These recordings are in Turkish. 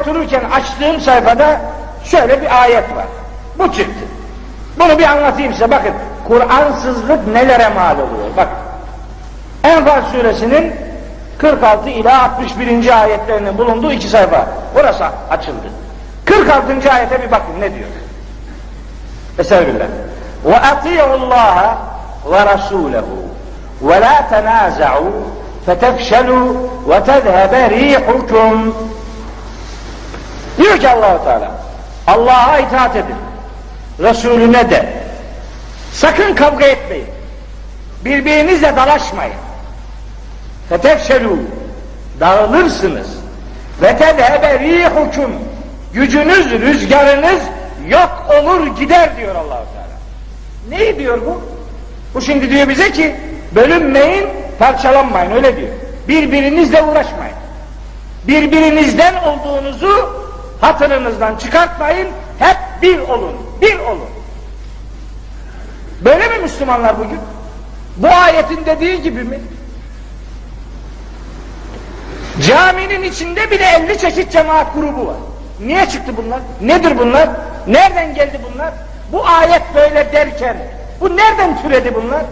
otururken açtığım sayfada şöyle bir ayet var. Bu çıktı. Bunu bir anlatayım size. Bakın Kur'ansızlık nelere mal oluyor. Bak. Enfal suresinin 46 ila 61. ayetlerinin bulunduğu iki sayfa. Burası açıldı. 46. ayete bir bakın ne diyor. Estağfirullah. Ve ati'ullaha ve rasulehu ve la tenaza'u fetefşelu ve tezhebe rihukum. Diyor ki Allahu Teala Allah'a itaat edin. Resulüne de. Sakın kavga etmeyin. Birbirinizle dalaşmayın. Fetefşelu dağılırsınız. Ve tezhebe rihukum gücünüz, rüzgarınız yok olur gider diyor Allahu Teala. Ne diyor bu? Bu şimdi diyor bize ki bölünmeyin, parçalanmayın öyle diyor. Birbirinizle uğraşmayın. Birbirinizden olduğunuzu hatırınızdan çıkartmayın. Hep bir olun, bir olun. Böyle mi Müslümanlar bugün? Bu ayetin dediği gibi mi? Caminin içinde bile 50 çeşit cemaat grubu var. Niye çıktı bunlar? Nedir bunlar? Nereden geldi bunlar? Bu ayet böyle derken bu nereden türedi bunlar?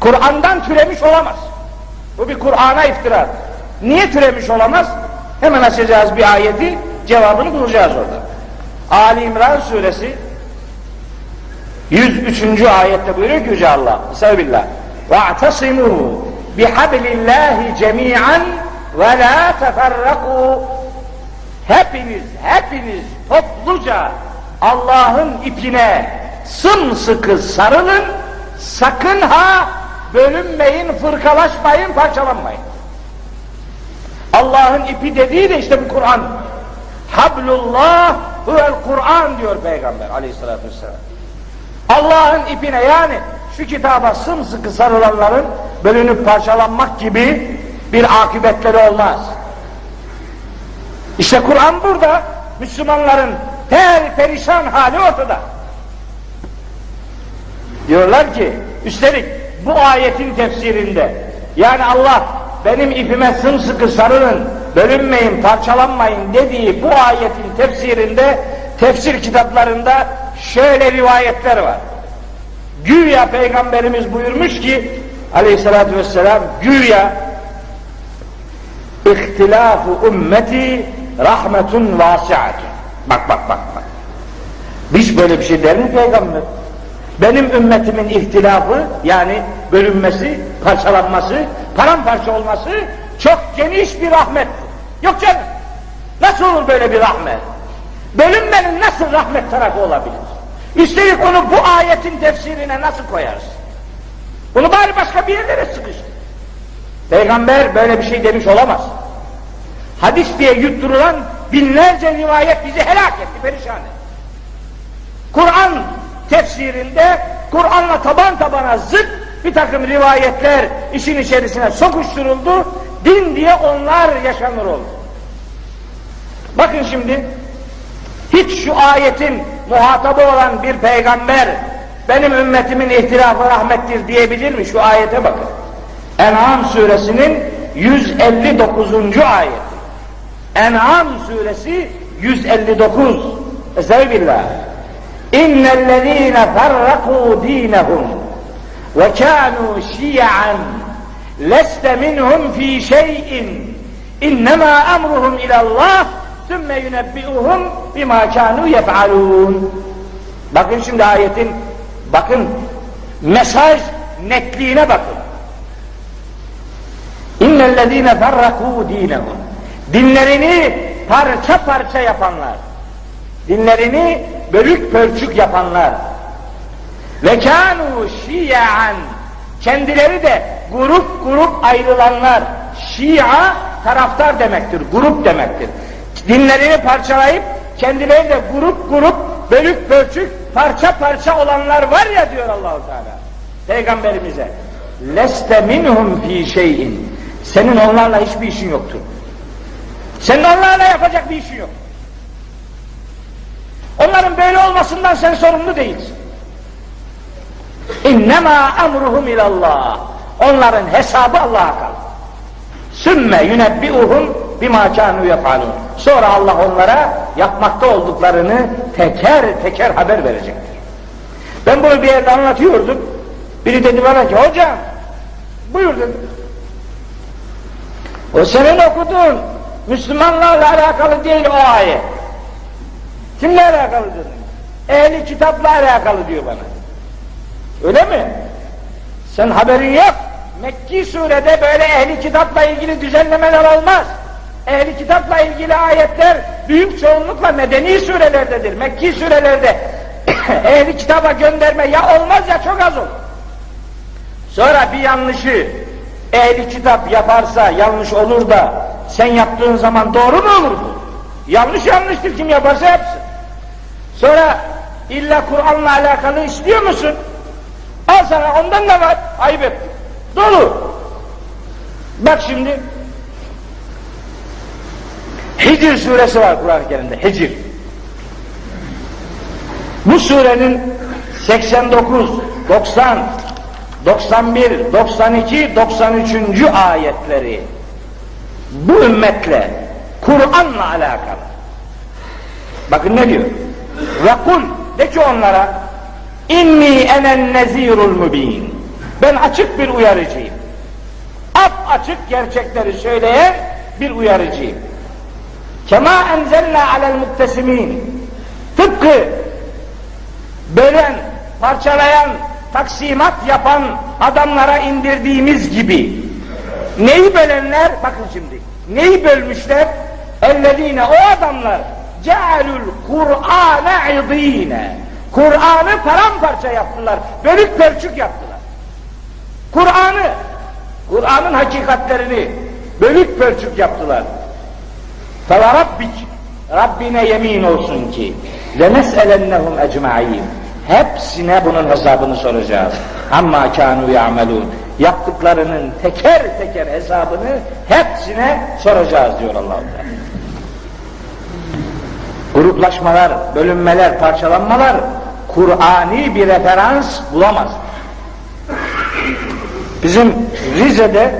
Kur'an'dan türemiş olamaz. Bu bir Kur'an'a iftira. Niye türemiş olamaz? Hemen açacağız bir ayeti, cevabını bulacağız orada. Ali İmran suresi 103. ayette buyuruyor ki Yüce Allah. Estağfirullah. وَاَعْتَصِمُوا بِحَبْلِ اللّٰهِ جَمِيعًا وَلَا تَفَرَّقُوا Hepiniz, hepiniz topluca Allah'ın ipine sımsıkı sarılın, sakın ha bölünmeyin, fırkalaşmayın, parçalanmayın. Allah'ın ipi dediği de işte bu Kur'an. Hablullah huvel Kur'an diyor Peygamber aleyhissalatü vesselam. Allah'ın ipine yani şu kitaba sımsıkı sarılanların bölünüp parçalanmak gibi bir akıbetleri olmaz. İşte Kur'an burada Müslümanların her perişan hali ortada. Diyorlar ki üstelik bu ayetin tefsirinde yani Allah benim ipime sımsıkı sarılın, bölünmeyin, parçalanmayın dediği bu ayetin tefsirinde tefsir kitaplarında şöyle rivayetler var. Güya Peygamberimiz buyurmuş ki aleyhissalatü vesselam güya ihtilafu ümmeti rahmetun vasiatun. Bak bak bak bak. Hiç böyle bir şey der mi Peygamber? Benim ümmetimin ihtilafı yani bölünmesi, parçalanması, paramparça olması çok geniş bir rahmettir. Yok canım. Nasıl olur böyle bir rahmet? Bölünmenin nasıl rahmet tarafı olabilir? Üstelik onu bu ayetin tefsirine nasıl koyarız? Bunu bari başka bir yerlere sıkıştır. Peygamber böyle bir şey demiş olamaz. Hadis diye yutturulan binlerce rivayet bizi helak etti, perişan etti. Kur'an tefsirinde Kur'an'la taban tabana zıt bir takım rivayetler işin içerisine sokuşturuldu. Din diye onlar yaşanır oldu. Bakın şimdi hiç şu ayetin muhatabı olan bir peygamber benim ümmetimin ihtilafı rahmettir diyebilir mi? Şu ayete bakın. En'am suresinin 159. ayeti. En'am suresi 159. Estağfirullah. İnnellezîne ferrakû dînehum ve kânû şi'an leste minhum fî şey'in innemâ emruhum ilallah sümme yunebbi'uhum bimâ kânû yef'alûn. Bakın şimdi ayetin, bakın mesaj netliğine bakın. İnnellezîne ferrakû dînehum dinlerini parça parça yapanlar, dinlerini bölük pörçük yapanlar ve kânû şiyan kendileri de grup grup ayrılanlar şia taraftar demektir, grup demektir. Dinlerini parçalayıp kendileri de grup grup bölük pörçük parça parça olanlar var ya diyor Allahu Teala peygamberimize leste minhum fi şeyin senin onlarla hiçbir işin yoktur. Senin onlarla yapacak bir işin yok. Onların böyle olmasından sen sorumlu değilsin. İnnemâ emruhum ilallah. Onların hesabı Allah'a kalır. Sümme yunebbi'uhum bima kanu yefalun. Sonra Allah onlara yapmakta olduklarını teker teker haber verecektir. Ben bunu bir yerde anlatıyordum. Biri dedi bana ki hocam buyur dedi. O senin okuduğun Müslümanlarla alakalı değil o ayet. Kimle alakalı dedim. Ehli kitapla alakalı diyor bana. Öyle mi? Sen haberin yok. Mekki surede böyle ehli kitapla ilgili düzenlemeler olmaz. Ehli kitapla ilgili ayetler büyük çoğunlukla medeni surelerdedir. Mekki surelerde ehli kitaba gönderme ya olmaz ya çok az olur. Sonra bir yanlışı ehli kitap yaparsa yanlış olur da sen yaptığın zaman doğru mu olur bu? Yanlış yanlıştır kim yaparsa yapsın. Sonra illa Kur'an'la alakalı istiyor musun? Al sana ondan da var. Ayıp ettim. Dolu. Bak şimdi Hicr suresi var Kur'an-ı Kerim'de. Hicr. Bu surenin 89, 90, 91, 92, 93. ayetleri bu ümmetle Kur'an'la alakalı. Bakın ne diyor? Ve kul de ki onlara inni enen nezirul mübin. Ben açık bir uyarıcıyım. Ap açık gerçekleri söyleyen bir uyarıcıyım. Kema enzelna alel muktesimin. Tıpkı bölen, parçalayan, taksimat yapan adamlara indirdiğimiz gibi. Neyi bölenler? Bakın şimdi. Neyi bölmüşler? Ellezine o adamlar cealul Kur'ane idine. Kur'an'ı paramparça yaptılar. Bölük pörçük yaptılar. Kur'an'ı, Kur'an'ın hakikatlerini bölük pörçük yaptılar. Rabbik Rabbine yemin olsun ki lenes'elennehum ecma'in hepsine bunun hesabını soracağız. Amma kanu ya'melun yaptıklarının teker teker hesabını hepsine soracağız diyor allah Teala. Gruplaşmalar, bölünmeler, parçalanmalar Kur'ani bir referans bulamaz. Bizim Rize'de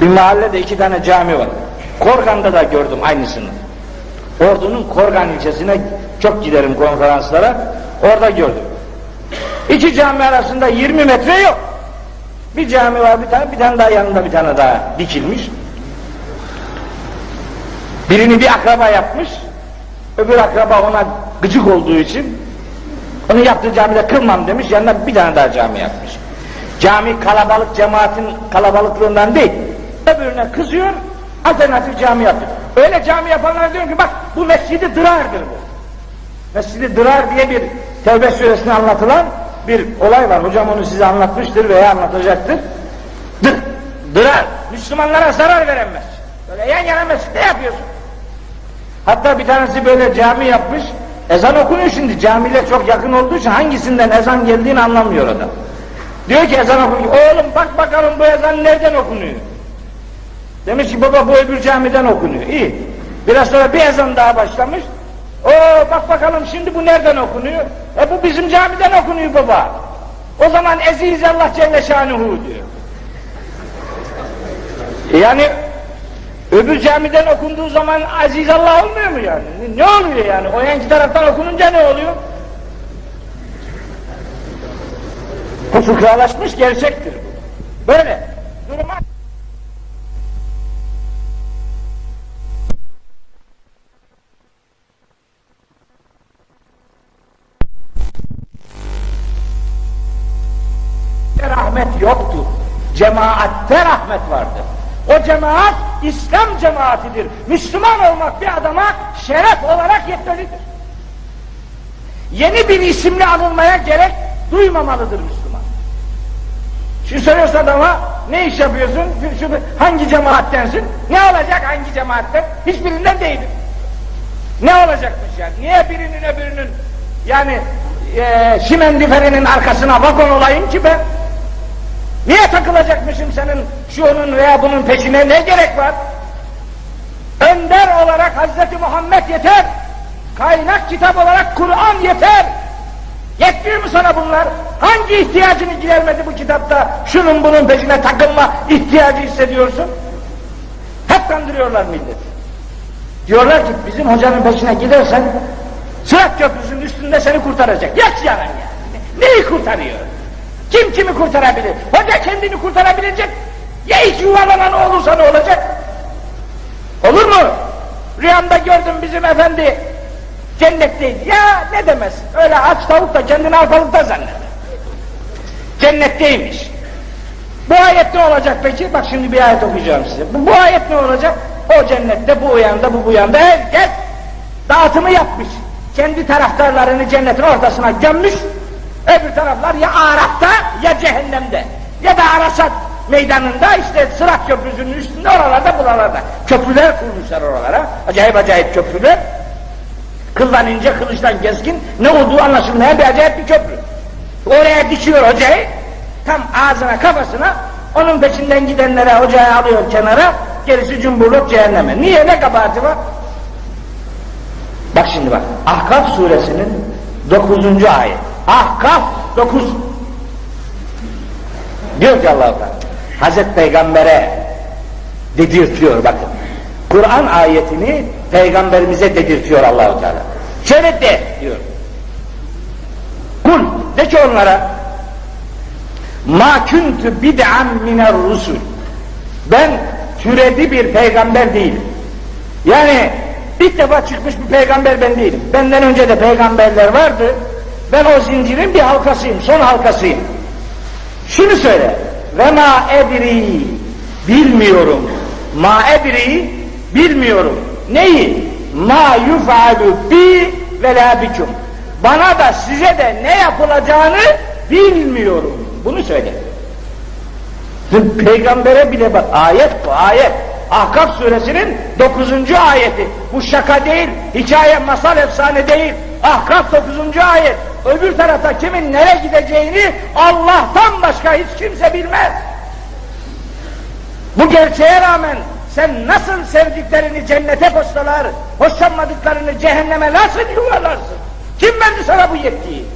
bir mahallede iki tane cami var. Korgan'da da gördüm aynısını. Ordu'nun Korgan ilçesine çok giderim konferanslara. Orada gördüm. İki cami arasında 20 metre yok. Bir cami var bir tane, bir tane daha yanında bir tane daha dikilmiş. Birini bir akraba yapmış, öbür akraba ona gıcık olduğu için onu yaptığı camide kılmam demiş, yanına bir tane daha cami yapmış. Cami kalabalık cemaatin kalabalıklığından değil, öbürüne kızıyor, alternatif cami yapıyor. Öyle cami yapanlar diyor ki bak bu mescidi dırardır bu. Mescidi dırar diye bir Tevbe suresinde anlatılan bir olay var. Hocam onu size anlatmıştır veya anlatacaktır. Dır, dırar. Müslümanlara zarar veren mescid. Böyle yan yana mescitte yapıyorsun. Hatta bir tanesi böyle cami yapmış. Ezan okunuyor şimdi. Camiyle çok yakın olduğu için hangisinden ezan geldiğini anlamıyor adam. Diyor ki ezan okunuyor. Oğlum bak bakalım bu ezan nereden okunuyor? Demiş ki baba bu öbür camiden okunuyor. İyi. Biraz sonra bir ezan daha başlamış. O bak bakalım şimdi bu nereden okunuyor? E bu bizim camiden okunuyor baba. O zaman Eziz Allah Celle Şanuhu diyor. Yani öbür camiden okunduğu zaman Aziz Allah olmuyor mu yani? Ne oluyor yani? O yanki taraftan okununca ne oluyor? Bu fıkralaşmış gerçektir bu. Böyle. Duruma rahmet yoktur. Cemaatte rahmet vardır. O cemaat İslam cemaatidir. Müslüman olmak bir adama şeref olarak yetmelidir. Yeni bir isimle anılmaya gerek duymamalıdır Müslüman. Şimdi soruyorsun adama ne iş yapıyorsun? Şu, hangi cemaattensin? Ne olacak hangi cemaatten? Hiçbirinden değilim. Ne olacakmış yani? Niye birinin öbürünün yani e, şimendiferinin arkasına vagon olayım ki ben? Niye takılacakmışım senin şunun veya bunun peşine ne gerek var? Önder olarak Hazreti Muhammed yeter. Kaynak kitap olarak Kur'an yeter. Yetmiyor mu sana bunlar? Hangi ihtiyacını gidermedi bu kitapta? Şunun bunun peşine takılma ihtiyacı hissediyorsun. Hep kandırıyorlar milleti. Diyorlar ki bizim hocanın peşine gidersen Sırat köprüsünün üstünde seni kurtaracak. Yak yaran ya. Neyi kurtarıyor? Kim kimi kurtarabilir? Hoca kendini kurtarabilecek. Ya ilk yuvarlanan o olursa ne olacak? Olur mu? Rüyamda gördüm bizim efendi cennetteydi. Ya ne demez? Öyle aç tavuk da kendini arpalıkta zanneder. Cennetteymiş. Bu ayet ne olacak peki? Bak şimdi bir ayet okuyacağım size. Bu, bu ayet ne olacak? O cennette, bu uyanda, bu bu yanda herkes dağıtımı yapmış. Kendi taraftarlarını cennetin ortasına gömmüş. Öbür taraflar ya Araf'ta ya cehennemde. Ya da Arasat meydanında işte Sırat Köprüsü'nün üstünde oralarda buralarda. Köprüler kurmuşlar oralara. Acayip acayip köprüler. Kıldan ince, kılıçtan keskin, ne olduğu anlaşılmayan bir acayip bir köprü. Oraya dikiyor hocayı, tam ağzına kafasına, onun peşinden gidenlere hocayı alıyor kenara, gerisi cumburluk cehenneme. Niye, ne kabahati var? Bak şimdi bak, Ahkaf suresinin 9. ayet. Ahkaf 9. Diyor ki allah Teala, Hazreti Peygamber'e dedirtiyor bakın. Kur'an ayetini peygamberimize dedirtiyor Allahu Teala. Şöyle de diyor. Kul de ki onlara ma kuntu bid'an miner rusul. Ben türedi bir peygamber değilim. Yani ilk defa çıkmış bir peygamber ben değilim. Benden önce de peygamberler vardı. Ben o zincirin bir halkasıyım, son halkasıyım. Şunu söyle. Ve ma edri bilmiyorum. Ma edri bilmiyorum. Neyi? Ma yufalu bi ve la bikum. Bana da size de ne yapılacağını bilmiyorum. Bunu söyle. Peygambere bile bak. Ayet bu ayet. Ahkaf suresinin 9. ayeti. Bu şaka değil, hikaye, masal, efsane değil. Ahkaf 9. ayet. Öbür tarafta kimin nereye gideceğini Allah'tan başka hiç kimse bilmez. Bu gerçeğe rağmen sen nasıl sevdiklerini cennete postalar, hoşlanmadıklarını cehenneme nasıl yuvarlarsın? Kim verdi sana bu yetkiyi?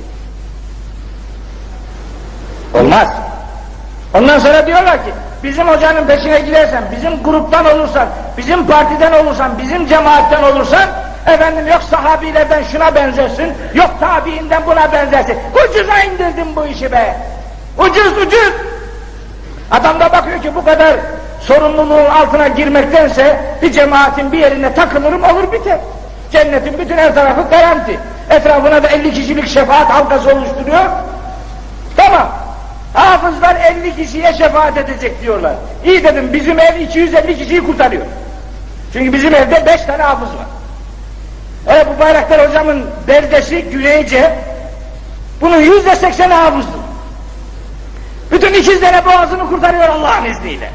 Olmaz. Ondan sonra diyorlar ki, bizim hocanın peşine gidersen, bizim gruptan olursan, bizim partiden olursan, bizim cemaatten olursan, efendim yok sahabilerden şuna benzersin, yok tabiinden buna benzersin. Ucuza indirdim bu işi be. Ucuz ucuz. Adam da bakıyor ki bu kadar sorumluluğun altına girmektense bir cemaatin bir yerine takılırım olur biter. Cennetin bütün her tarafı garanti. Etrafına da 50 kişilik şefaat halkası oluşturuyor. Tamam. Hafızlar 50 kişiye şefaat edecek diyorlar. İyi dedim bizim ev 250 kişiyi kurtarıyor. Çünkü bizim evde 5 tane hafız var. E bu Bayraktar hocamın beldesi Güneyce bunun yüzde sekseni hafızdır. Bütün ikizlere boğazını kurtarıyor Allah'ın izniyle.